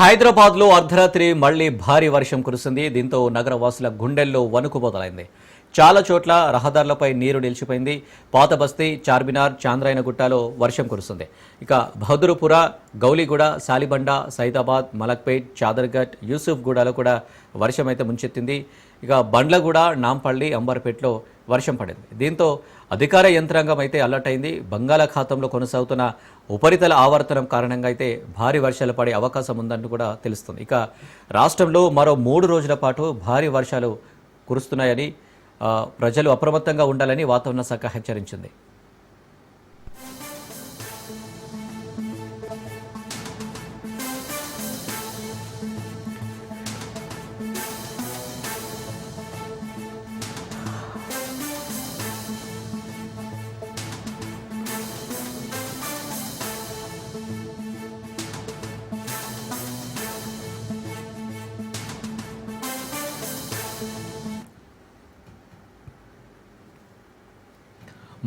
హైదరాబాద్లో అర్ధరాత్రి మళ్ళీ భారీ వర్షం కురిసింది. దీంతో నగర వాసుల గుండెల్లో వణుకు మొదలైంది. చాలా చోట్ల రహదారులపై నీరు నిలిచిపోయింది. పాత బస్తీ చార్మినార్ చాంద్రాయనగుట్టలో వర్షం కురుస్తుంది ఇక బహదూర్పుర గౌలిగూడ సాలిబండ సైదాబాద్ మలక్పేట్ చాదర్ఘట్ యూసుఫ్గూడలో కూడా వర్షం అయితే ముంచెత్తింది. ఇక బండ్లగూడ నాంపల్లి అంబర్పేటలో వర్షం పడింది. దీంతో అధికార యంత్రాంగం అయితే అలర్ట్ అయింది. బంగాళాఖాతంలో కొనసాగుతున్న ఉపరితల ఆవర్తనం కారణంగా అయితే భారీ వర్షాలు పడే అవకాశం ఉందని కూడా తెలుస్తుంది. ఇక రాష్ట్రంలో మరో మూడు రోజుల పాటు భారీ వర్షాలు కురుస్తున్నాయని ప్రజలు అప్రమత్తంగా ఉండాలని వాతావరణ శాఖ హెచ్చరించింది.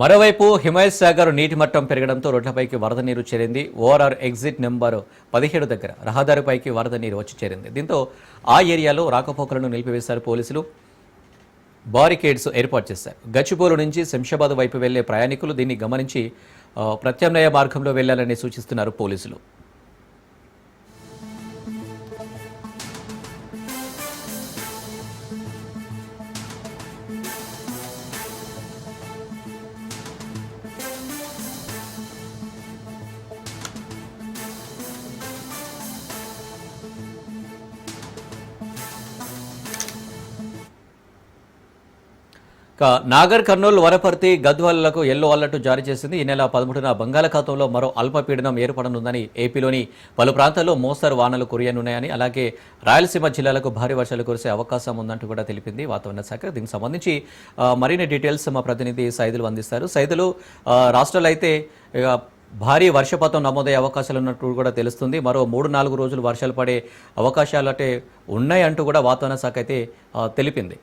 మరోవైపు హిమాయత్ సాగర్ నీటి మట్టం పెరగడంతో రోడ్లపైకి వరద నీరు చేరింది. ఓఆర్ఆర్ ఎగ్జిట్ నెంబర్ పదిహేడు దగ్గర రహదారిపైకి వరద నీరు వచ్చి చేరింది. దీంతో ఆ ఏరియాలో రాకపోకలను నిలిపివేశారు పోలీసులు. బారికేడ్స్ ఏర్పాటు చేశారు. గచ్చిబౌలి నుంచి శంషాబాద్ వైపు వెళ్ళే ప్రయాణికులు దీన్ని గమనించి ప్రత్యామ్నాయ మార్గంలో వెళ్ళాలని సూచిస్తున్నారు పోలీసులు. నాగర్ కర్నూలు వరపర్తి గద్వాలకు ఎల్లో అలర్ట్ జారీ చేసింది. ఈ నెల పదమూడున బంగాళాఖాతంలో మరో అల్పపీడనం ఏర్పడనుందని ఏపీలోని పలు ప్రాంతాల్లో మోస్తరు వానలు కురియనున్నాయని అలాగే రాయలసీమ జిల్లాలకు భారీ వర్షాలు కురిసే అవకాశం ఉందంటూ కూడా తెలిపింది వాతావరణ శాఖ. దీనికి సంబంధించి మరిన్ని డీటెయిల్స్ మా ప్రతినిధి సైదులు అందిస్తారు. సైదులు రాష్ట్రాలు అయితే భారీ వర్షపాతం నమోదయ్యే అవకాశాలు ఉన్నట్టు కూడా తెలుస్తుంది. మరో మూడు నాలుగు రోజులు వర్షాలు పడే అవకాశాలు అంటే ఉన్నాయంటూ కూడా వాతావరణ శాఖ అయితే తెలిపింది.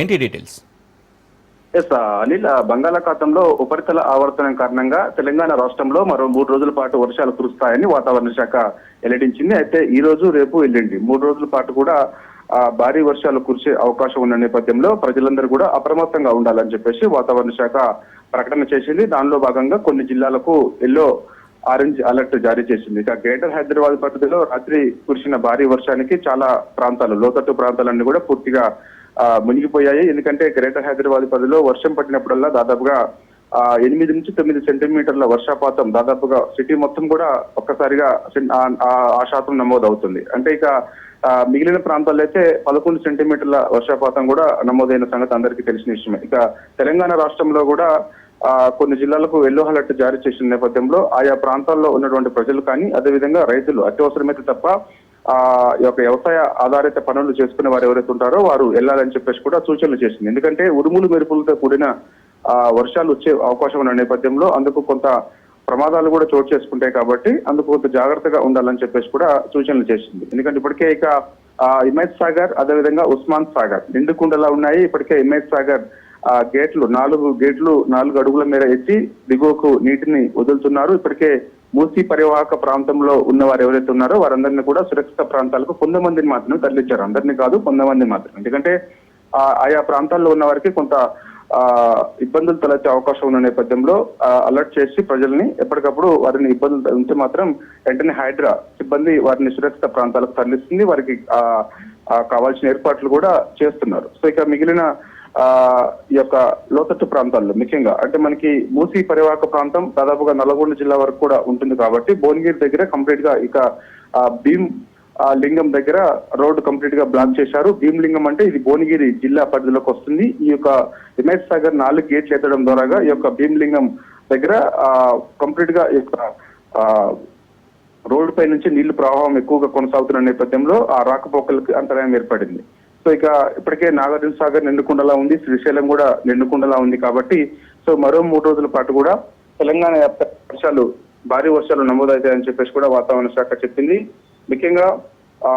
ఏంటి డీటెయిల్స్? ఎస్ అనిల్ బంగాళాఖాతంలో ఉపరితల ఆవర్తనం కారణంగా తెలంగాణ రాష్ట్రంలో మరో మూడు రోజుల పాటు వర్షాలు కురుస్తాయని వాతావరణ శాఖ వెల్లడించింది. అయితే ఈ రోజు రేపు ఎల్లుండి మూడు రోజుల పాటు కూడా ఆ, భారీ వర్షాలు కురిసే అవకాశం ఉన్న నేపథ్యంలో ప్రజలందరూ కూడా అప్రమత్తంగా ఉండాలని చెప్పేసి వాతావరణ శాఖ ప్రకటన చేసింది. దానిలో భాగంగా కొన్ని జిల్లాలకు ఎల్లో ఆరెంజ్ అలర్ట్ జారీ చేసింది. ఇక గ్రేటర్ హైదరాబాద్ పరిధిలో రాత్రి కురిసిన భారీ వర్షానికి చాలా ప్రాంతాలు లోతట్టు ప్రాంతాలన్నీ కూడా పూర్తిగా మునిగిపోయాయి. ఎందుకంటే గ్రేటర్ హైదరాబాద్ పరిధిలో వర్షం పట్టినప్పుడల్లా దాదాపుగా ఆ, ఎనిమిది నుంచి తొమ్మిది సెంటీమీటర్ల వర్షపాతం దాదాపుగా సిటీ మొత్తం కూడా ఒక్కసారిగా ఆ- ఆ- శాతం నమోదవుతుంది. అంటే ఇక ఆ, మిగిలిన ప్రాంతాల్లో అయితే పదకొండు సెంటీమీటర్ల వర్షపాతం కూడా నమోదైన సంగతి అందరికీ తెలిసిన విషయమే. ఇక తెలంగాణ రాష్ట్రంలో కూడా ఆ, కొన్ని జిల్లాలకు ఎల్లో అలర్ట్ జారీ చేసిన నేపథ్యంలో ఆయా ప్రాంతాల్లో ఉన్నటువంటి ప్రజలు కానీ అదేవిధంగా రైతులు అత్యవసరమైతే తప్ప ఆ యొక్క వ్యవసాయ ఆధారిత పనులు చేసుకునే వారు ఎవరైతే ఉంటారో వారు వెళ్ళాలని చెప్పేసి కూడా సూచనలు చేసింది. ఎందుకంటే ఉరుములు మెరుపులతో కూడిన ఆ వర్షాలు వచ్చే అవకాశం ఉన్న నేపథ్యంలో అందుకు కొంత ప్రమాదాలు కూడా చోటు చేసుకుంటాయి కాబట్టి అందుకు కొంత జాగ్రత్తగా ఉండాలని చెప్పేసి కూడా సూచనలు చేసింది. ఎందుకంటే ఇప్పటికే ఇక ఆ హిమాయత్ సాగర్ అదేవిధంగా ఉస్మాన్ సాగర్ నిండుకుండలా ఉన్నాయి. ఇప్పటికే హిమాయత్ సాగర్ ఆ గేట్లు నాలుగు గేట్లు నాలుగు అడుగుల మేర ఎత్తి దిగువకు నీటిని వదులుతున్నారు. ఇప్పటికే మూసీ పరివాహక ప్రాంతంలో ఉన్న వారు ఎవరైతే ఉన్నారో వారందరినీ కూడా సురక్షిత ప్రాంతాలకు కొంతమందిని మాత్రమే తరలించారు. అందరినీ కాదు కొంతమంది మాత్రం ఎందుకంటే ఆయా ప్రాంతాల్లో ఉన్న వారికి కొంత ఇబ్బందులు తలెత్తే అవకాశం ఉన్న నేపథ్యంలో అలర్ట్ చేసి ప్రజల్ని ఎప్పటికప్పుడు వారిని ఇబ్బందులు ఉంటే మాత్రం వెంటనే హైడ్రా సిబ్బంది వారిని సురక్షిత ప్రాంతాలకు తరలిస్తుంది. వారికి కావాల్సిన ఏర్పాట్లు కూడా చేస్తున్నారు. సో ఇక మిగిలిన ఈ యొక్క లోతట్టు ప్రాంతాల్లో ముఖ్యంగా అంటే మనకి మూసీ పరివాహక ప్రాంతం దాదాపుగా నల్గొండ జిల్లా వరకు కూడా ఉంటుంది కాబట్టి భువనగిరి దగ్గర కంప్లీట్గా ఇక ఆ భీమ్ ఆ లింగం దగ్గర రోడ్డు కంప్లీట్గా బ్లాక్ చేశారు. భీమలింగం అంటే ఇది భువనగిరి జిల్లా పరిధిలోకి వస్తుంది. ఈ యొక్క హిమాయత్ సాగర్ నాలుగు గేట్లు ఎత్తడం ద్వారా ఈ యొక్క భీమలింగం దగ్గర ఆ కంప్లీట్గా ఈ యొక్క ఆ రోడ్డు పై నుంచి నీళ్ళు ప్రవాహం ఎక్కువగా కొనసాగుతున్న నేపథ్యంలో ఆ రాకపోకలకు అంతరాయం ఏర్పడింది. సో ఇక ఇప్పటికే నాగార్జున సాగర్ నిండుకుండలా ఉంది శ్రీశైలం కూడా నిండుకుండలా ఉంది కాబట్టి సో మరో మూడు రోజుల పాటు కూడా తెలంగాణ వర్షాలు భారీ వర్షాలు నమోదవుతాయని చెప్పేసి కూడా వాతావరణ శాఖ చెప్పింది. ముఖ్యంగా ఆ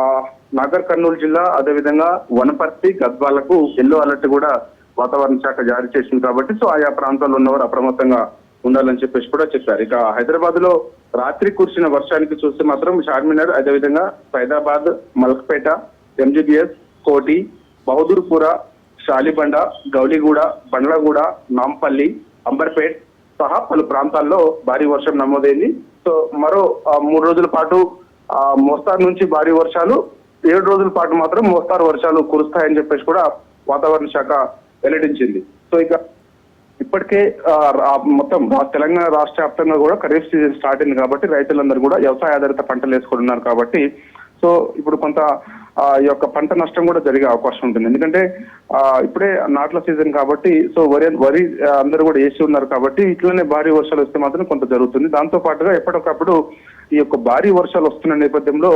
నాగర్ కర్నూలు జిల్లా అదేవిధంగా వనపర్తి గద్వాలకు ఎల్లో అలర్ట్ కూడా వాతావరణ శాఖ జారీ చేసింది కాబట్టి సో ఆయా ప్రాంతాల్లో ఉన్నవారు అప్రమత్తంగా ఉండాలని చెప్పేసి కూడా చెప్పారు. ఇక హైదరాబాద్లో రాత్రి కురిసిన వర్షానికి చూస్తే మాత్రం చార్మినార్ అదేవిధంగా సైదాబాద్ మల్క్పేట ఎంజీబీఎస్ కోటి బహదూర్పుర షాలిబండ గౌలిగూడ బండ్లగూడ నాంపల్లి అంబర్పేట్ సహా పలు ప్రాంతాల్లో భారీ వర్షం నమోదైంది. సో మరో మూడు రోజుల పాటు ఆ, మోస్తారు నుంచి భారీ వర్షాలు ఏడు రోజుల పాటు మాత్రం మోస్తారు వర్షాలు కురుస్తాయని చెప్పేసి కూడా వాతావరణ శాఖ వెల్లడించింది. సో ఇక ఇప్పటికే రా- మొత్తం తెలంగాణ రాష్ట్ర వ్యాప్తంగా కూడా ఖరీఫ్ సీజన్ స్టార్ట్ అయింది కాబట్టి రైతులందరూ కూడా వ్యవసాయ ఆధారిత పంటలు వేసుకుంటున్నారు కాబట్టి సో ఇప్పుడు కొంత ఆ, యొక్క పంట నష్టం కూడా జరిగే అవకాశం ఉంటుంది. ఎందుకంటే ఆ, ఇప్పుడే నాట్ల సీజన్ కాబట్టి సో వరి వరి అందరూ కూడా వేసి ఉన్నారు కాబట్టి ఇట్లనే భారీ వర్షాలు వస్తే మాత్రం కొంత జరుగుతుంది. దాంతో పాటుగా ఎప్పటికప్పుడు ఈ యొక్క భారీ వర్షాలు వస్తున్న నేపథ్యంలో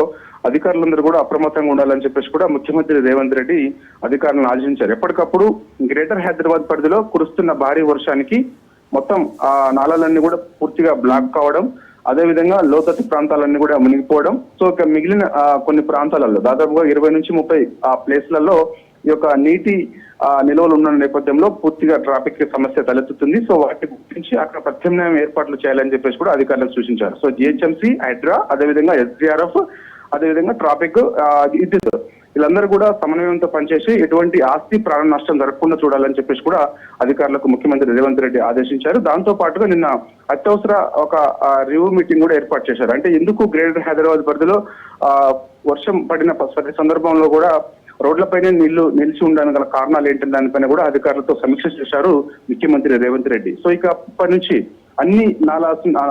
అధికారులందరూ కూడా అప్రమత్తంగా ఉండాలని చెప్పేసి కూడా ముఖ్యమంత్రి రేవంత్ రెడ్డి అధికారులను ఆలోచించారు ఎప్పటికప్పుడు గ్రేటర్ హైదరాబాద్ పరిధిలో కురుస్తున్న భారీ వర్షానికి మొత్తం ఆ నాళాలన్నీ కూడా పూర్తిగా బ్లాక్ కావడం అదే విధంగా లోతట్టు ప్రాంతాలన్నీ కూడా మునిగిపోవడం. సో ఇక మిగిలిన కొన్ని ప్రాంతాలలో దాదాపుగా ఇరవై నుంచి ముప్పై ఆ ప్లేస్లలో ఈ యొక్క నీటి నిల్వలు ఉన్న నేపథ్యంలో పూర్తిగా ట్రాఫిక్ సమస్య తలెత్తుతుంది. సో వాటిని గుర్తించి అక్కడ ప్రత్యామ్నాయం ఏర్పాట్లు చేయాలని చెప్పేసి కూడా అధికారులకు సూచించారు. సో జిహెచ్ఎంసీ హైడ్రా అదేవిధంగా ఎస్డిఆర్ఎఫ్ అదేవిధంగా ట్రాఫిక్ ఆ, విద్యుత్ వీళ్ళందరూ కూడా సమన్వయంతో పనిచేసి ఎటువంటి ఆస్తి ప్రాణ నష్టం జరగకుండా చూడాలని చెప్పేసి కూడా అధికారులకు ముఖ్యమంత్రి రేవంత్ రెడ్డి ఆదేశించారు. దాంతో పాటుగా నిన్న అత్యవసర ఒక రివ్యూ మీటింగ్ కూడా ఏర్పాటు చేశారు. అంటే ఎందుకు గ్రేటర్ హైదరాబాద్ పరిధిలో ఆ, వర్షం పడిన ప్రతి సందర్భంలో కూడా రోడ్లపైనే నీళ్ళు నిలిచి ఉండడానికి గల కారణాలు ఏంటి దానిపైన కూడా అధికారులతో సమీక్ష చేశారు ముఖ్యమంత్రి రేవంత్ రెడ్డి. సో ఇక అప్పటి నుంచి అన్ని నాలా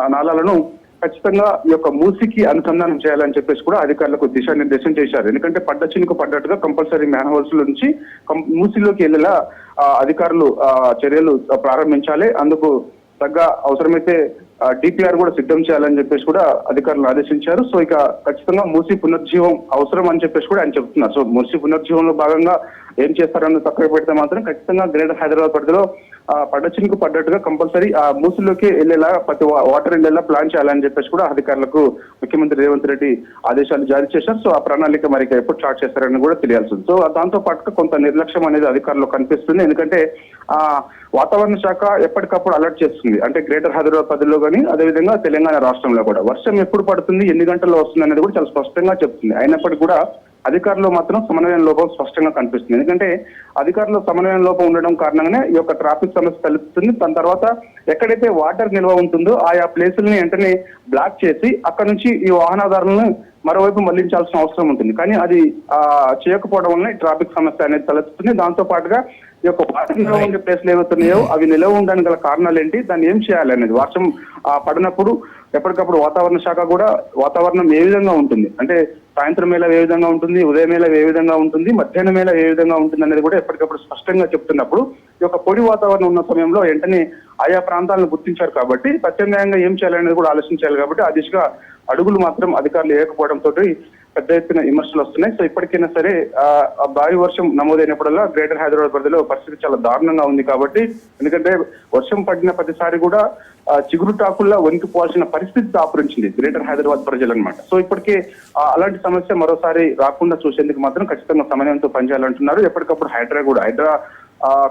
నాలాలను ఖచ్చితంగా ఈ యొక్క మూసికి అనుసంధానం చేయాలని చెప్పేసి కూడా అధికారులకు దిశానిర్దేశం చేశారు. ఎందుకంటే పడ్డ చినుకు పడ్డట్టుగా కంపల్సరీ మ్యాన్హోల్స్ నుంచి కం- మూసిలోకి వెళ్ళేలా ఆ, అధికారులు ఆ, చర్యలు ప్రారంభించాలి. అందుకు తగ్గ అవసరమైతే డిపిఆర్ కూడా సిద్ధం చేయాలని చెప్పేసి కూడా అధికారులు ఆదేశించారు. సో ఇక ఖచ్చితంగా మూసి పునర్జీవం అవసరం అని చెప్పేసి కూడా ఆయన చెప్తున్నారు. సో మూసి పునర్జీవంలో భాగంగా ఏం చేస్తారని పక్కన పెడితే మాత్రం ఖచ్చితంగా గ్రేటర్ హైదరాబాద్ పరిధిలో ఆ, పడ్డట్టుగా కంపల్సరీ ఆ మూసిలోకి వెళ్ళేలా ప్రతి వాటర్ వెళ్ళేలా ప్లాన్ చేయాలని చెప్పేసి కూడా అధికారులకు ముఖ్యమంత్రి రేవంత్ రెడ్డి ఆదేశాలు జారీ చేశారు. సో ఆ ప్రణాళిక మరి ఎప్పుడు స్టార్ట్ చేస్తారని కూడా తెలియాల్సింది సో దాంతో పాటుగా కొంత నిర్లక్ష్యం అనేది అధికారులు కనిపిస్తుంది. ఎందుకంటే ఆ వాతావరణ శాఖ ఎప్పటికప్పుడు అలర్ట్ చేస్తుంది. అంటే గ్రేటర్ హైదరాబాద్ పరిధిలో కానీ అదేవిధంగా తెలంగాణ రాష్ట్రంలో కూడా. వర్షం ఎప్పుడు పడుతుంది ఎన్ని గంటల్లో వస్తుంది అనేది కూడా చాలా స్పష్టంగా చెప్తుంది. అయినప్పటికీ కూడా అధికారులు మాత్రం సమన్వయం లోపం స్పష్టంగా కనిపిస్తుంది. ఎందుకంటే అధికారులు సమన్వయం లోపం ఉండడం కారణంగానే ఈ యొక్క ట్రాఫిక్ సమస్య తలెత్తుతుంది. దాని తర్వాత ఎక్కడైతే వాటర్ నిల్వ ఉంటుందో ఆయా ప్లేసుల్ని వెంటనే బ్లాక్ చేసి అక్కడ నుంచి ఈ వాహనదారులను మరోవైపు మళ్ళించాల్సిన అవసరం ఉంటుంది. కానీ అది ఆ చేయకపోవడం వల్ల ట్రాఫిక్ సమస్య అనేది తలెత్తుతుంది. దాంతో పాటుగా ఈ యొక్క వాటర్ నిల్వ ఉండే ప్లేస్లు ఏవైతున్నాయో అవి నిల్వ ఉండడానికి గల కారణాలు ఏంటి దాన్ని ఏం చేయాలి అనేది? వర్షం ఆ, పడినప్పుడు ఎప్పటికప్పుడు వాతావరణ శాఖ కూడా వాతావరణం ఏ విధంగా ఉంటుంది? అంటే సాయంత్రం వేళ ఏ విధంగా ఉంటుంది? ఉదయం వేళ ఏ విధంగా ఉంటుంది? మధ్యాహ్నం వేళ ఏ విధంగా ఉంటుంది అనేది కూడా ఎప్పటికప్పుడు స్పష్టంగా చెప్తున్నప్పుడు ఈ యొక్క పొడి వాతావరణం ఉన్న సమయంలో వెంటనే ఆయా ప్రాంతాలను గుర్తించారు కాబట్టి ప్రత్యామ్నాయంగా ఏం చేయాలనేది కూడా ఆలోచించాలి కాబట్టి ఆ దిశగా అడుగులు మాత్రం అధికారులు వేయకపోవడంతో పెద్ద ఎత్తున విమర్శలు వస్తున్నాయి. సో ఇప్పటికైనా సరే ఆ భారీ వర్షం నమోదైనప్పుడల్లా గ్రేటర్ హైదరాబాద్ పరిధిలో పరిస్థితి చాలా దారుణంగా ఉంది కాబట్టి ఎందుకంటే వర్షం పడిన ప్రతిసారి కూడా చిగురు టాకుల్లా వణికిపోవాల్సిన పరిస్థితి దాపురించింది గ్రేటర్ హైదరాబాద్ ప్రజలు అనమాట సో ఇప్పటికే ఆ, అలాంటి సమస్య మరోసారి రాకుండా చూసేందుకు మాత్రం ఖచ్చితంగా సమన్వయంతో పనిచేయాలంటున్నారు. ఎప్పటికప్పుడు హైడ్రా కూడా హైడ్రా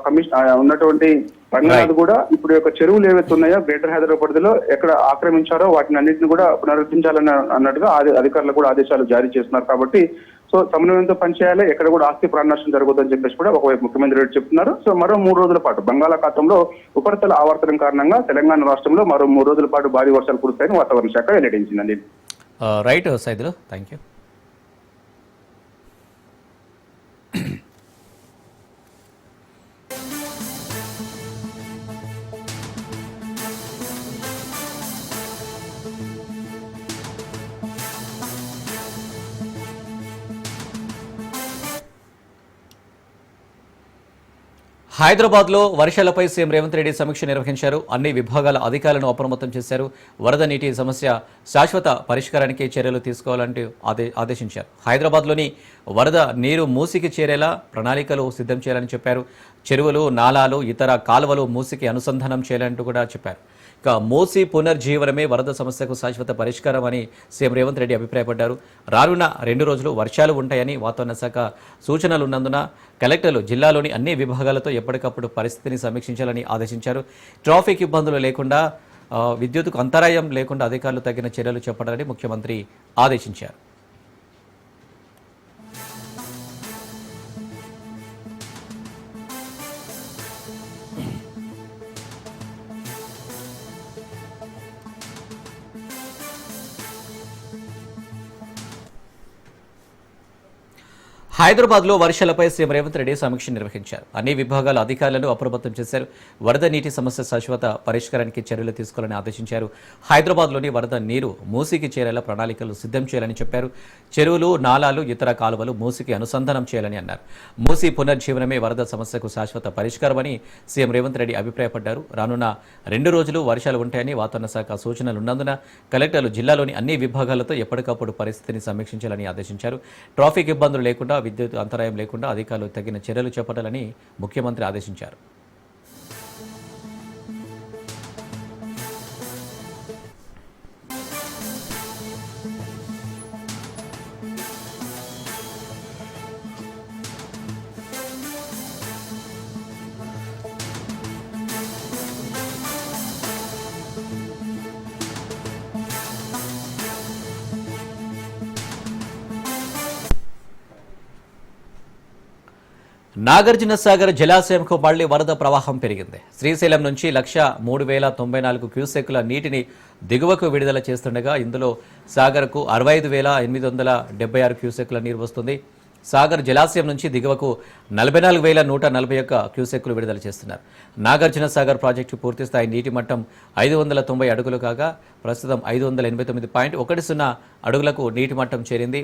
కమిషన్ ఉన్నటువంటి రంగనాథ్ కూడా ఇప్పుడు యొక్క చెరువులు ఏవైతే ఉన్నాయో గ్రేటర్ హైదరాబాద్ పరిధిలో ఎక్కడ ఆక్రమించారో వాటిని అన్నింటిని కూడా పునరుద్ధరించాలని అన్నట్టుగా అధికారులు కూడా ఆదేశాలు జారీ చేస్తున్నారు కాబట్టి సో సమన్వయంతో పనిచేయాలి ఎక్కడ కూడా ఆస్తి ప్రాణనష్టం జరగదని చెప్పేసి కూడా ఒకవైపు ముఖ్యమంత్రి రెడ్డి చెప్తున్నారు. సో మరో మూడు రోజుల పాటు బంగాళాఖాతంలో ఉపరితల ఆవర్తనం కారణంగా తెలంగాణ రాష్ట్రంలో మరో మూడు రోజుల పాటు భారీ వర్షాలు కురుస్తాయని వాతావరణ శాఖ వెల్లడించిందండి. రైట్ సైదులు థ్యాంక్ యూ హైదరాబాద్లో వర్షాలపై సీఎం రేవంత్ రెడ్డి సమీక్ష నిర్వహించారు. అన్ని విభాగాల అధికారులను అప్రమత్తం చేశారు. వరద నీటి సమస్య శాశ్వత పరిష్కారానికి చర్యలు తీసుకోవాలంటూ ఆదేశించారు. హైదరాబాద్లోని వరద నీరు మూసికి చేరేలా ప్రణాళికలు సిద్ధం చేయాలని చెప్పారు. చెరువులు నాలాలు ఇతర కాలువలు మూసికి అనుసంధానం చేయాలంటూ కూడా చెప్పారు. ఇక మోసీ పునర్జీవనమే వరద సమస్యకు శాశ్వత పరిష్కారం అని సీఎం రేవంత్ రెడ్డి అభిప్రాయపడ్డారు. రానున్న రెండు రోజులు వర్షాలు ఉంటాయని వాతావరణ శాఖ సూచనలు ఉన్నందున కలెక్టర్లు జిల్లాలోని అన్ని విభాగాలతో ఎప్పటికప్పుడు పరిస్థితిని సమీక్షించాలని ఆదేశించారు. ట్రాఫిక్ ఇబ్బందులు లేకుండా విద్యుత్కు అంతరాయం లేకుండా అధికారులు తగిన చర్యలు చేపట్టాలని ముఖ్యమంత్రి ఆదేశించారు. హైదరాబాద్లో వర్షాలపై సీఎం రేవంత్ రెడ్డి సమీక్ష నిర్వహించారు. అన్ని విభాగాల అధికారులను అప్రమత్తం చేశారు. వరద నీటి సమస్య శాశ్వత పరిష్కారానికి చర్యలు తీసుకోవాలని ఆదేశించారు. హైదరాబాద్లోని వరద నీరు మూసీకి చేరేలా ప్రణాళికలు సిద్ధం చేయాలని చెప్పారు. చెరువులు నాలాలు ఇతర కాలువలు మూసీకి అనుసంధానం చేయాలని అన్నారు. మూసీ పునర్జీవనమే వరద సమస్యకు శాశ్వత పరిష్కారమని సీఎం రేవంత్ రెడ్డి అభిప్రాయపడ్డారు. రానున్న రెండు రోజులు వర్షాలు ఉంటాయని వాతావరణ శాఖ సూచనలు ఉన్నందున కలెక్టర్లు జిల్లాలోని అన్ని విభాగాలతో ఎప్పటికప్పుడు పరిస్థితిని సమీక్షించాలని ఆదేశించారు. ట్రాఫిక్ ఇబ్బందులు లేకుండా విద్యుత్ అంతరాయం లేకుండా అధికారులు తగిన చర్యలు చేపట్టాలని ముఖ్యమంత్రి ఆదేశించారు. నాగార్జున సాగర్ జలాశయంకు మళ్ళీ వరద ప్రవాహం పెరిగింది. శ్రీశైలం నుంచి లక్ష మూడు వేల తొంభై నాలుగు క్యూసెక్కుల నీటిని దిగువకు విడుదల చేస్తుండగా ఇందులో సాగర్కు అరవై ఐదు వేల ఎనిమిది వందల డెబ్బై ఆరు క్యూసెక్కుల నీరు వస్తుంది. సాగర్ జలాశయం నుంచి దిగువకు నలభై నాలుగు వేల నూట నలభై ఒక్క క్యూసెక్కులు విడుదల చేస్తున్నారు. నాగార్జున సాగర్ ప్రాజెక్టు పూర్తిస్థాయి నీటి మట్టం ఐదు వందల తొంభై అడుగులు కాగా ప్రస్తుతం ఐదు వందల ఎనభై తొమ్మిది పాయింట్ ఒకటి సున్నా అడుగులకు నీటి మట్టం చేరింది.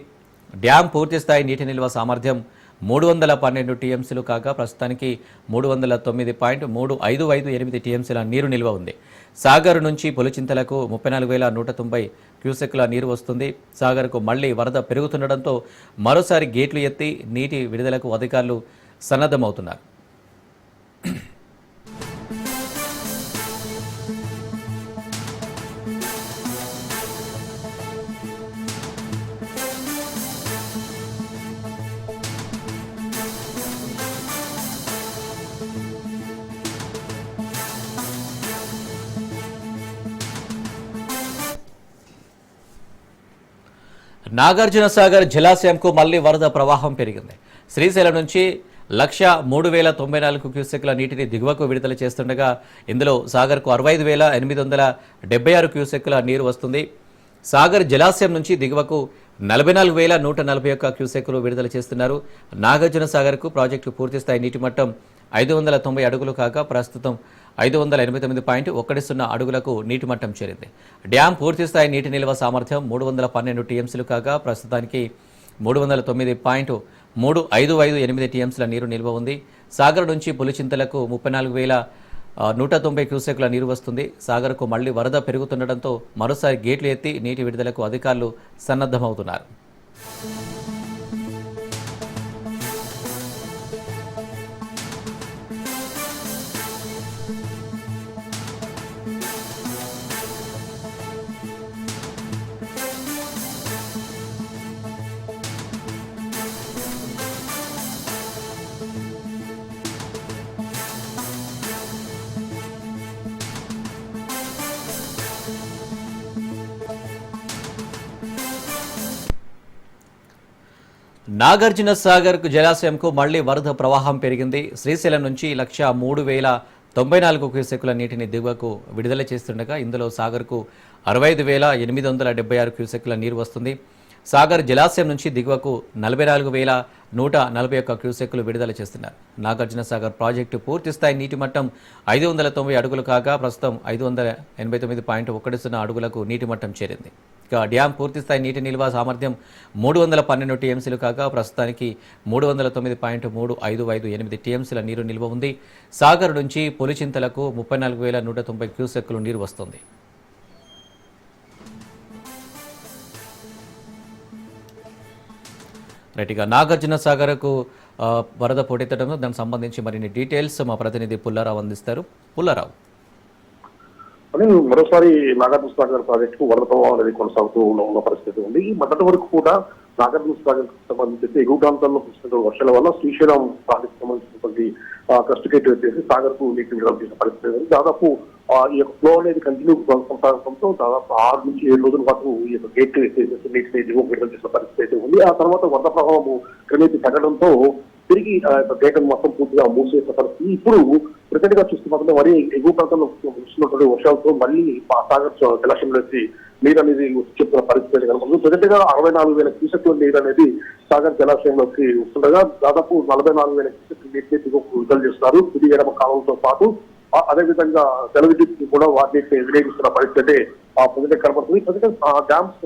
డ్యాం పూర్తిస్థాయి నీటి నిల్వ సామర్థ్యం మూడు వందల పన్నెండు టీఎంసీలు కాగా ప్రస్తుతానికి మూడు వందల తొమ్మిది పాయింట్ మూడు ఐదు ఐదు ఎనిమిది టీఎంసీల నీరు నిల్వ ఉంది. సాగర్ నుంచి పొలిచింతలకు ముప్పై నాలుగు వేల నూట తొంభై క్యూసెక్ల నీరు వస్తుంది. సాగర్కు మళ్ళీ వరద పెరుగుతుండటంతో మరోసారి గేట్లు ఎత్తి నీటి విడుదలకు అధికారులు సన్నద్ధమవుతున్నారు. నాగార్జున సాగర్ జలాశయంకు మళ్ళీ వరద ప్రవాహం పెరిగింది. శ్రీశైలం నుంచి లక్ష మూడు వేల తొంభై నాలుగు క్యూసెక్ల నీటిని దిగువకు విడుదల చేస్తుండగా ఇందులో సాగర్కు అరవై ఐదు వేల ఎనిమిది వందల డెబ్బై ఆరు క్యూసెక్ల నీరు వస్తుంది. సాగర్ జలాశయం నుంచి దిగువకు నలభై నాలుగు వేల నూట నలభై ఒక్క క్యూసెక్లు విడుదల చేస్తున్నారు. నాగార్జున సాగర్కు ప్రాజెక్టు పూర్తిస్థాయి నీటి మట్టం ఐదు వందల తొంభై అడుగులు కాగా ప్రస్తుతం ఐదు వందల ఎనభై తొమ్మిది పాయింట్ ఒకటి సున్నా అడుగులకు నీటి మట్టం చేరింది. డ్యాం పూర్తిస్థాయి నీటి నిల్వ సామర్థ్యం మూడు వందల పన్నెండు టీఎంసీలు కాగా ప్రస్తుతానికి మూడు వందల తొమ్మిది పాయింట్ మూడు ఐదు ఐదు ఎనిమిది టీఎంసీల నీరు నిల్వ ఉంది. సాగర్ నుంచి పులిచింతలకు ముప్పై నాలుగు వేల నూట తొంభై క్యూసెక్ల నీరు వస్తుంది. సాగర్కు మళ్ళీ వరద పెరుగుతుండటంతో మరోసారి గేట్లు ఎత్తి నీటి విడుదలకు అధికారులు సన్నద్ధమవుతున్నారు. నాగార్జున సాగర్ జలాశయంకు మళ్ళీ వరద ప్రవాహం పెరిగింది. శ్రీశైలం నుంచి లక్ష మూడు వేల తొంభై నాలుగు క్యూసెక్కుల నీటిని దిగువకు విడుదల చేస్తుండగా ఇందులో సాగర్కు అరవై ఐదు వేల ఎనిమిది వందల డెబ్బై ఆరు క్యూసెక్కుల నీరు వస్తుంది. సాగర్ జలాశయం నుంచి దిగువకు నలభై నాలుగు వేల నూట నలభై ఒక్క క్యూసెక్కులు విడుదల చేస్తున్నారు. నాగార్జున సాగర్ ప్రాజెక్టు పూర్తిస్థాయి నీటి మట్టం ఐదు వందల తొంభై అడుగులు కాగా ప్రస్తుతం ఐదు వందల ఎనభై తొమ్మిది పాయింట్ ఒకటి సున్నా అడుగులకు నీటి మట్టం చేరింది. ఇక డ్యాం పూర్తి స్థాయి నీటి నిల్వ సామర్థ్యం మూడు వందల పన్నెండు టీఎంసీలు కాగా ప్రస్తుతానికి మూడు వందల తొమ్మిది పాయింట్ మూడు ఐదు ఐదు ఎనిమిది టీఎంసీల నీరు నిల్వ ఉంది. సాగర్ నుంచి పులిచింతలకు ముప్పై నాలుగు వేల నూట తొంభై క్యూసెక్కులు నీరు వస్తుంది. రైట్ ఇక నాగార్జున సాగర్కు వరద పోటెత్తడంతో దానికి సంబంధించి మరిన్ని డీటెయిల్స్ మా ప్రతినిధి పుల్లారావు అందిస్తారు. పుల్లారావు. అని మరోసారి నాగార్జున సాగర్ ప్రాజెక్టు వరద ప్రభావం అనేది కొనసాగుతూ ఉన్న పరిస్థితి ఉంది ఈ మొదటి వరకు కూడా నాగర్ ప్రాజెక్టు సంబంధించి ఎగువ ప్రాంతాల్లో కురుస్తున్న వర్షాల వల్ల శ్రీశైలం ప్రాజెక్టు సంబంధించినటువంటి క్రస్ట్ గేట్ వచ్చేసి సాగర్కు నీటి విడుదల చేసిన పరిస్థితి ఉంది. దాదాపు ఆ, ఈ యొక్క ఫ్లో అనేది కంటిన్యూ కొనసాగడంతో దాదాపు ఆరు నుంచి ఏడు రోజుల పాటు ఈ యొక్క గేట్ నీటిని దిగువ విడుదల చేసిన పరిస్థితి అయితే ఉంది ఆ తర్వాత వరద ప్రభావం క్రమేపీ తగ్గడంతో తిరిగి ఆ మొత్తం పూర్తిగా మూసివేసిన పరిస్థితి. ఇప్పుడు ప్రెసెంట్గా చూస్తున్నప్పుడు మరి ఎగువ ప్రాంతంలో వస్తున్నటువంటి వర్షాలతో మళ్ళీ సాగర్ జలాశయంలోకి నీరు అనేది చెప్తున్న పరిస్థితి కనుక ప్రెసెంట్గా అరవై నాలుగు వేల క్యూసెక్ల నీరు అనేది సాగర్ జలాశయంలోకి వస్తుండగా దాదాపు నలభై నాలుగు వేల క్యూసెక్ నీటిని విడుదల చేస్తున్నారు. కుడి ఎడమ కాలంతో పాటు అదేవిధంగా అదే జల విద్యుత్ కూడా వాటిని వినియోగిస్తున్న పరిస్థితి ఆ ప్రజెంట్ కనబడుతుంది ప్రజెంట్ డ్యామ్స్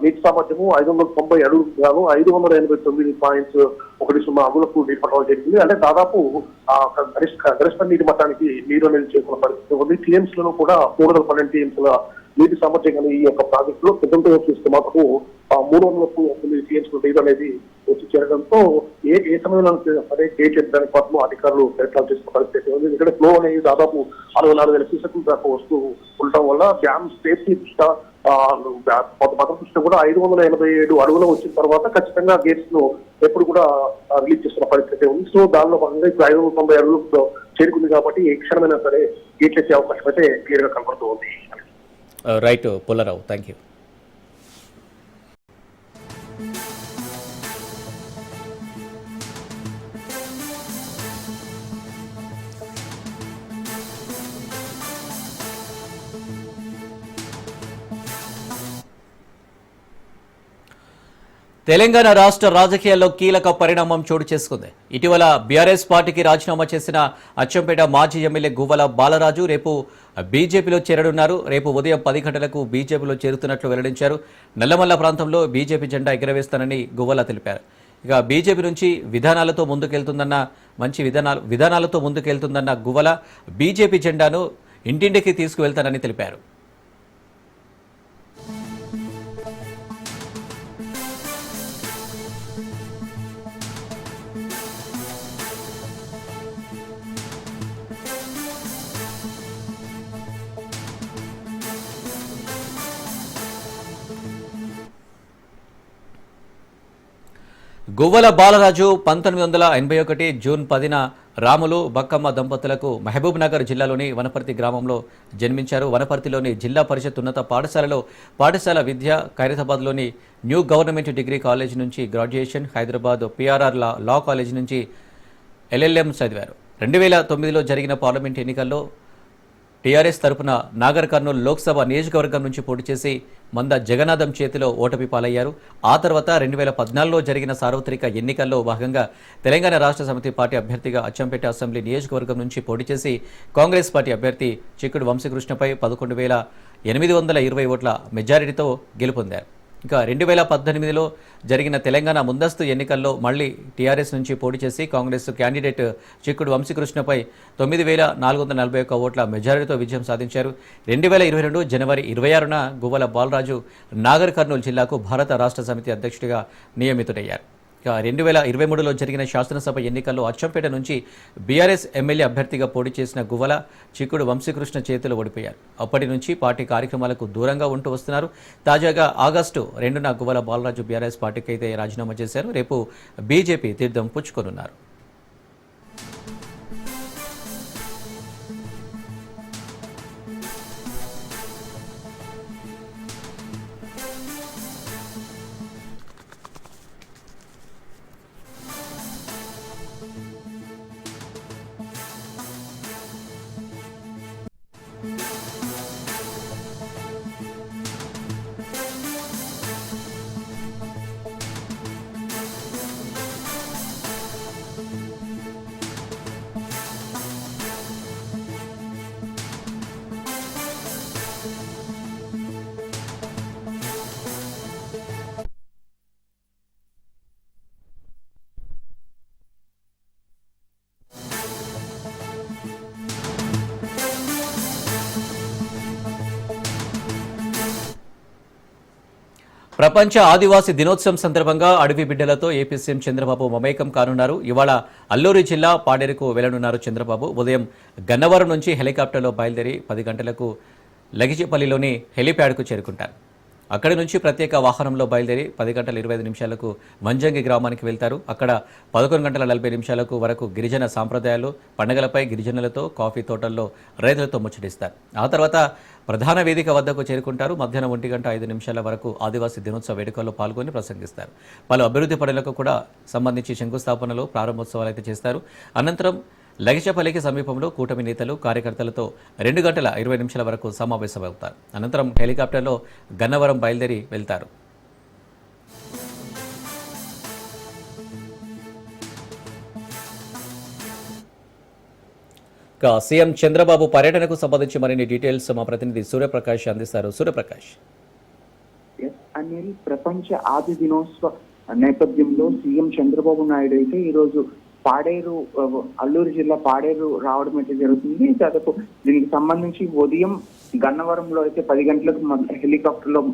నీటి సామర్థ్యము ఐదు వందల తొంభై అడుగులు గాను ఐదు వందల ఎనభై తొమ్మిది పాయింట్స్ ఒకటి సున్నా అడుగులకు నీటి పట్టడం జరిగింది. అంటే దాదాపు ఆ, గరిష్ట గరిష్ట నీటి మట్టానికి నీరు అనేది చేరుకున్న పరిస్థితి ఉంది. టీఎంసీ లలో కూడా మూడు వందల పన్నెండు టీఎంసీల నీటి సామర్థ్యం కానీ ఈ యొక్క ప్రాజెక్టులో ప్రజెంట్ చూస్తే మాత్రం మూడు వందల తొమ్మిది టీఎంసీల నీరు అనేది వచ్చి చేరడంతో ఏ ఏ సమయంలో సరే గేట్ ఎత్తడానికి మాత్రం అధికారులు ప్రయత్నాలు చేసిన పరిస్థితి ఉంది. ఇక్కడ ఫ్లో అనేది దాదాపు అరవై నాలుగు వేల క్యూసెక్ల దాకా వస్తూ ఉండటం వల్ల డ్యామ్ సేఫ్టీ దృష్ట్యా కొంత భద్రత దృష్ట్యా కూడా ఐదు వందల ఎనభై ఏడు అడుగులు వచ్చిన తర్వాత ఖచ్చితంగా గేట్స్ను ఎప్పుడు కూడా రిలీజ్ చేస్తున్న పరిస్థితి ఉంది. సో దానిలో భాగంగా ఇప్పుడు ఐదు వందల తొంభై అడుగులు చేరుకుంది కాబట్టి ఏ క్షణమైనా సరే గేట్లు వచ్చే అవకాశం అయితే క్లియర్గా కనబడుతూ ఉంది right Pullarao thank you Telangana రాష్ట్ర రాజకీయాల్లో కీలక పరిణామం చోటు చేసుకుంది. ఇటీవల బీఆర్ఎస్ పార్టీకి రాజీనామా చేసిన అచ్చంపేట మాజీ ఎమ్మెల్యే గువ్వల బాలరాజు రేపు బీజేపీలో చేరనున్నారు. రేపు ఉదయం పది గంటలకు బీజేపీలో చేరుతున్నట్లు వెల్లడించారు. నల్లమల్ల ప్రాంతంలో బీజేపీ జెండా ఎగరవేస్తానని గువ్వల తెలిపారు. ఇక బీజేపీ నుంచి విధానాలతో ముందుకెళ్తుందన్న మంచి విధానాలు విధానాలతో ముందుకెళ్తుందన్న గువ్వల బీజేపీ జెండాను ఇంటింటికి తీసుకువెళ్తానని తెలిపారు. గువ్వల బాలరాజు పంతొమ్మిది వందల ఎనభై ఒకటి జూన్ పదిన రాములు బక్కమ్మ దంపతులకు మహబూబ్ నగర్ జిల్లాలోని వనపర్తి గ్రామంలో జన్మించారు. వనపర్తిలోని జిల్లా పరిషత్ ఉన్నత పాఠశాలలో పాఠశాల విద్య ఖైరతాబాద్లోని న్యూ గవర్నమెంట్ డిగ్రీ కాలేజ్ నుంచి graduation Hyderabad PRR law law college నుంచి ఎల్ఎల్ఎం చదివారు. రెండు వేల తొమ్మిదిలో జరిగిన పార్లమెంట్ ఎన్నికల్లో టీఆర్ఎస్ తరపున నాగర్ కర్నూలు లోక్సభ నియోజకవర్గం నుంచి పోటీ చేసి మంద జగన్నాథం చేతిలో ఓటమి పాలయ్యారు. ఆ తర్వాత రెండు వేల పద్నాలుగులో జరిగిన సార్వత్రిక ఎన్నికల్లో భాగంగా తెలంగాణ రాష్ట్ర సమితి పార్టీ అభ్యర్థిగా అచ్చంపేట అసెంబ్లీ నియోజకవర్గం నుంచి పోటీ చేసి కాంగ్రెస్ పార్టీ అభ్యర్థి చిక్కుడు వంశీకృష్ణపై పదకొండు వేల ఎనిమిది వందల ఇరవై ఓట్ల మెజారిటీతో గెలుపొందారు. ఇక రెండు వేల పద్దెనిమిదిలో జరిగిన తెలంగాణ ముందస్తు ఎన్నికల్లో మళ్ళీ టీఆర్ఎస్ నుంచి పోటీ చేసి కాంగ్రెస్ క్యాండిడేట్ చిక్కుడు వంశీకృష్ణపై తొమ్మిది వేల నాలుగు వందల నలభై ఒక్క ఓట్ల మెజారిటీతో విజయం సాధించారు. రెండు వేల ఇరవై రెండు జనవరి ఇరవై ఆరున గువ్వల బాలరాజు నాగర్ కర్నూలు జిల్లాకు భారత రాష్ట్ర సమితి అధ్యక్షుడిగా నియమితుడయ్యారు. రెండు వేల ఇరవై మూడులో జరిగిన శాసనసభ ఎన్నికల్లో అచ్చంపేట నుంచి బీఆర్ఎస్ ఎమ్మెల్యే అభ్యర్థిగా పోటీ చేసిన గువ్వల చిక్కుడు వంశీకృష్ణ చేతులు ఓడిపోయారు. అప్పటి నుంచి పార్టీ కార్యక్రమాలకు దూరంగా ఉంటూ వస్తున్నారు. తాజాగా ఆగస్టు రెండున గువ్వల బాలరాజు బీఆర్ఎస్ పార్టీకి అయితే రాజీనామా చేశారు. రేపు బీజేపీ తీర్థం పుచ్చుకొనున్నారు. ప్రపంచ ఆదివాసి దినోత్సవం సందర్భంగా అడవి బిడ్డలతో ఏపీ సీఎం చంద్రబాబు మమేకం కానున్నారు. ఇవాళ అల్లూరి జిల్లా పాడేరుకు వెళ్ళనున్నారు చంద్రబాబు. ఉదయం గన్నవరం నుంచి హెలికాప్టర్లో బయలుదేరి పది గంటలకు లగిచిపల్లిలోని హెలీప్యాడ్కు చేరుకుంటారు. అక్కడి నుంచి ప్రత్యేక వాహనంలో బయలుదేరి పది గంటల ఇరవై ఐదు నిమిషాలకు మంజంగి గ్రామానికి వెళ్తారు. అక్కడ పదకొండు గంటల నలభై నిమిషాలకు వరకు గిరిజన సాంప్రదాయాలు పండగలపై గిరిజనులతో కాఫీ తోటల్లో రైతులతో ముచ్చటిస్తారు. ఆ తర్వాత ప్రధాన వేదిక వద్దకు చేరుకుంటారు. మధ్యాహ్నం ఒంటి గంట ఐదు నిమిషాల వరకు ఆదివాసీ దినోత్సవ వేడుకల్లో పాల్గొని ప్రసంగిస్తారు. పలు అభివృద్ధి పనులకు కూడా సంబంధించి శంకుస్థాపనలు ప్రారంభోత్సవాలు అయితే చేస్తారు. అనంతరం లగిచపల్లికి సమీపంలో కూటమి నేతలు కార్యకర్తలతో రెండు గంటల ఇరవై నిమిషాల వరకు సమావేశమవుతారు. అనంతరం హెలికాప్టర్లో గన్నవరం బయలుదేరి వెళ్తారు. సీఎం చంద్రబాబు పర్యటనకు సంబంధించి మరిన్ని డీటెయిల్స్ మా ప్రతినిధి సూర్యప్రకాష్ అందిస్తారు. సూర్యప్రకాష్. అనిల్ ప్రపంచ ఆది దినోత్సవ నేపథ్యంలో సీఎం చంద్రబాబు నాయుడు అయితే ఈ రోజు పాడేరు అల్లూరు జిల్లా పాడేరు రావడం అయితే జరుగుతుంది. దాదాపు దీనికి సంబంధించి ఉదయం గన్నవరంలో అయితే పది గంటలకు హెలికాప్టర్లో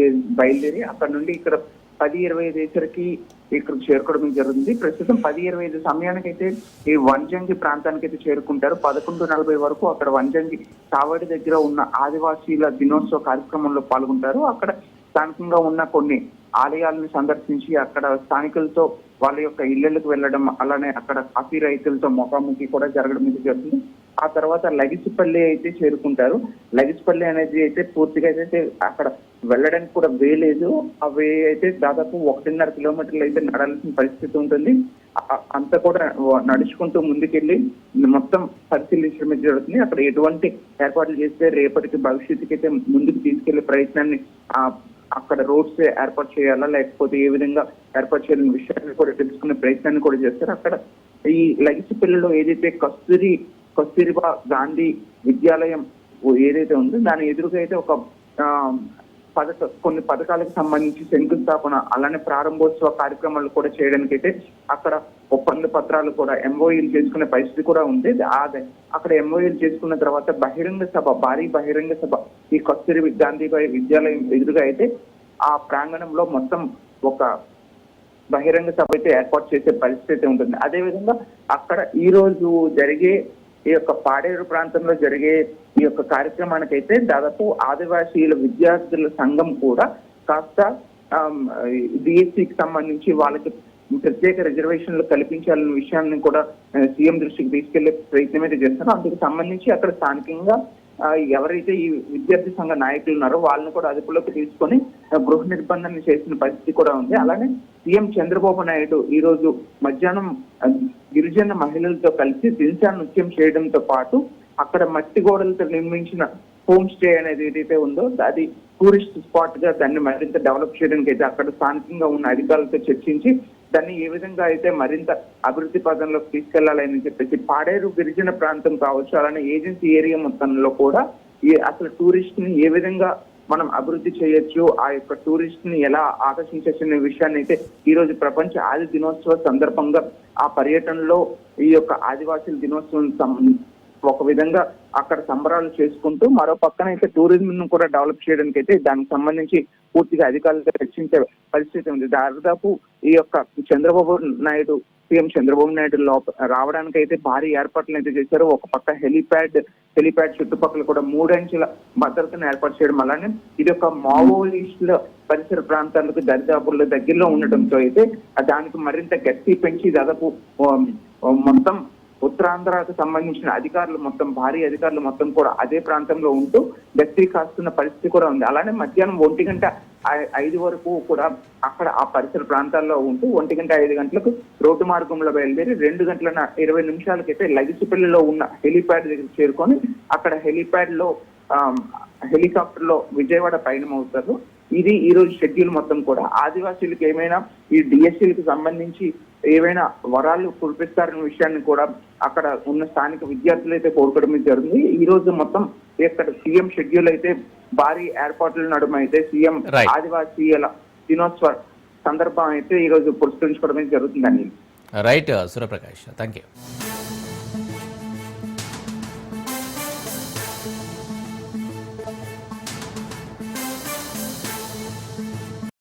చే- బయలుదేరి అక్కడ నుండి ఇక్కడ పది ఇరవై ఐదు వచ్చరికి ఇక్కడ చేరుకోవడం జరుగుతుంది. ప్రస్తుతం పది ఇరవై ఐదు సమయానికి అయితే ఈ వంజంగి ప్రాంతానికి అయితే చేరుకుంటారు. పదకొండు నలభై వరకు అక్కడ వంజంగి కావడి దగ్గర ఉన్న ఆదివాసీల దినోత్సవ కార్యక్రమంలో పాల్గొంటారు. అక్కడ స్థానికంగా ఉన్న కొన్ని ఆలయాలను సందర్శించి అక్కడ స్థానికులతో వాళ్ళ యొక్క ఇళ్ళకు వెళ్ళడం అలానే అక్కడ కాఫీ రైతులతో ముఖాముఖి కూడా జరగడం ఇది జరుగుతుంది. ఆ తర్వాత లగిసిపల్లి అయితే చేరుకుంటారు. లగిసిపల్లి అనేది అయితే పూర్తిగా అయితే అక్కడ వెళ్ళడానికి కూడా వే లేదు. ఆ వే అయితే దాదాపు ఒకటిన్నర కిలోమీటర్లు అయితే నడాల్సిన పరిస్థితి ఉంటుంది. అంత అంతా కూడా నడుచుకుంటూ ముందుకెళ్ళి మొత్తం పరిశీలించడం జరుగుతుంది. అక్కడ ఎటువంటి ఏర్పాట్లు చేస్తే రేపటికి భవిష్యత్తుకి అయితే ముందుకు తీసుకెళ్ళే ప్రయత్నాన్ని ఆ అక్కడ రోడ్స్ ఏర్పాటు చేయాలా? లేకపోతే ఏ విధంగా ఏర్పాటు చేయాలనే విషయాన్ని కూడా తెలుసుకునే ప్రయత్నాన్ని కూడా చేస్తారు. అక్కడ ఈ లగిసి పిల్లలు ఏదైతే కస్తూరి కస్తూరిబా గాంధీ విద్యాలయం ఏదైతే ఉందో దాని ఎదురుగా అయితే ఒక ఆ, పథక కొన్ని పథకాలకు సంబంధించి శంకుస్థాపన అలానే ప్రారంభోత్సవ కార్యక్రమాలు కూడా చేయడానికి అయితే అక్కడ ఒప్పంద పత్రాలు కూడా ఎంఓఈలు చేసుకునే పరిస్థితి కూడా ఉంది. అదే అక్కడ ఎంఓఈలు చేసుకున్న తర్వాత బహిరంగ సభ భారీ బహిరంగ సభ ఈ కస్తూరి గాంధీబాయి విద్యాలయం ఎదురుగా అయితే ఆ ప్రాంగణంలో మొత్తం ఒక బహిరంగ సభ అయితే ఏర్పాటు చేసే పరిస్థితి ఉంటుంది. అదే విధంగా అక్కడ ఈ రోజు జరిగే ఈ యొక్క పాడేరు ప్రాంతంలో జరిగే ఈ యొక్క కార్యక్రమానికి అయితే దాదాపు ఆదివాసీల విద్యార్థుల సంఘం కూడా కాస్త డిఎస్సికి సంబంధించి వాళ్ళకి ప్రత్యేక రిజర్వేషన్లు కల్పించాలన్న విషయాన్ని కూడా సీఎం దృష్టికి తీసుకెళ్ళే ప్రయత్నం అయితే చేస్తున్నారు. అందుకు సంబంధించి అక్కడ స్థానికంగా ఎవరైతే ఈ విద్యార్థి సంఘ నాయకులు ఉన్నారో వాళ్ళని కూడా అదుపులోకి తీసుకొని గృహ నిర్బంధన చేసిన పరిస్థితి కూడా ఉంది. అలానే సీఎం చంద్రబాబు నాయుడు ఈ రోజు మధ్యాహ్నం గిరిజన మహిళలతో కలిసి దిల్సా నృత్యం చేయడంతో పాటు అక్కడ మట్టి గోడలతో నిర్మించిన హోమ్ స్టే అనేది ఏదైతే ఉందో అది టూరిస్ట్ స్పాట్గా దాన్ని మరింత డెవలప్ చేయడానికి అయితే అక్కడ స్థానికంగా ఉన్న అధికారులతో చర్చించి దాన్ని ఏ విధంగా అయితే మరింత అభివృద్ధి పదంలోకి తీసుకెళ్ళాలని చెప్పేసి పాడేరు గిరిజన ప్రాంతం కావచ్చు అలానే ఏజెన్సీ ఏరియా మొత్తంలో కూడా ఈ అసలు టూరిస్ట్ని ఏ విధంగా మనం అభివృద్ధి చేయొచ్చు ఆ యొక్క టూరిస్ట్ని ఎలా ఆకర్షించవచ్చు అనే విషయాన్ని అయితే ఈ రోజు ప్రపంచ ఆది దినోత్సవ సందర్భంగా ఆ పర్యటనలో ఈ యొక్క ఆదివాసీల దినోత్సవం ఒక విధంగా అక్కడ సంబరాలు చేసుకుంటూ మరో పక్కన అయితే టూరిజం ను కూడా డెవలప్ చేయడానికి అయితే దానికి సంబంధించి పూర్తిగా అధికారులతో చర్చించే పరిస్థితి ఉంది. దాదాపు ఈ యొక్క చంద్రబాబు నాయుడు సీఎం చంద్రబాబు నాయుడు లోప రావడానికి అయితే భారీ ఏర్పాట్లు అయితే చేశారు. ఒక పక్క హెలిప్యాడ్ హెలిప్యాడ్ చుట్టుపక్కల కూడా మూడంచెల భద్రతను ఏర్పాటు చేయడం అలానే ఇది ఒక మావోయిస్టుల పరిసర ప్రాంతాలకు దరిదాపుల్లో దగ్గరలో ఉండటంతో అయితే దానికి మరింత గట్టి పెంచి దాదాపు మొత్తం ఉత్తరాంధ్రకు సంబంధించిన అధికారులు మొత్తం భారీ అధికారులు మొత్తం కూడా అదే ప్రాంతంలో ఉంటూ గట్టి కాస్తున్న పరిస్థితి కూడా ఉంది. అలానే మధ్యాహ్నం ఒంటి గంట ఐదు వరకు కూడా అక్కడ ఆ పరిసర ప్రాంతాల్లో ఉంటూ ఒంటి గంట ఐదు గంటలకు రోడ్డు మార్గంలో బయలుదేరి రెండు గంటల ఇరవై నిమిషాలకైతే లగిసిపల్లిలో ఉన్న హెలిప్యాడ్ దగ్గర చేరుకొని అక్కడ హెలిప్యాడ్లో హెలికాప్టర్లో విజయవాడ పయనం అవుతారు ఇది ఈ రోజు షెడ్యూల్ మొత్తం కూడా. ఆదివాసీలకు ఏమైనా ఈ డిఎస్సీలకు సంబంధించి ఏవైనా వరాలు కురిపిస్తారనే విషయాన్ని కూడా అక్కడ ఉన్న స్థానిక విద్యార్థులు అయితే కోరుకోవడం జరిగింది. ఈ రోజు మొత్తం ఇక్కడ సీఎం షెడ్యూల్ అయితే భారీ ఏర్పాట్ల నడుమ అయితే సీఎం. ఆదివాసీల దినోత్సవ సందర్భం అయితే ఈ రోజు పురస్కరించుకోవడం జరుగుతుందండి రైట్ సూర్యప్రకాష్ థ్యాంక్ యూ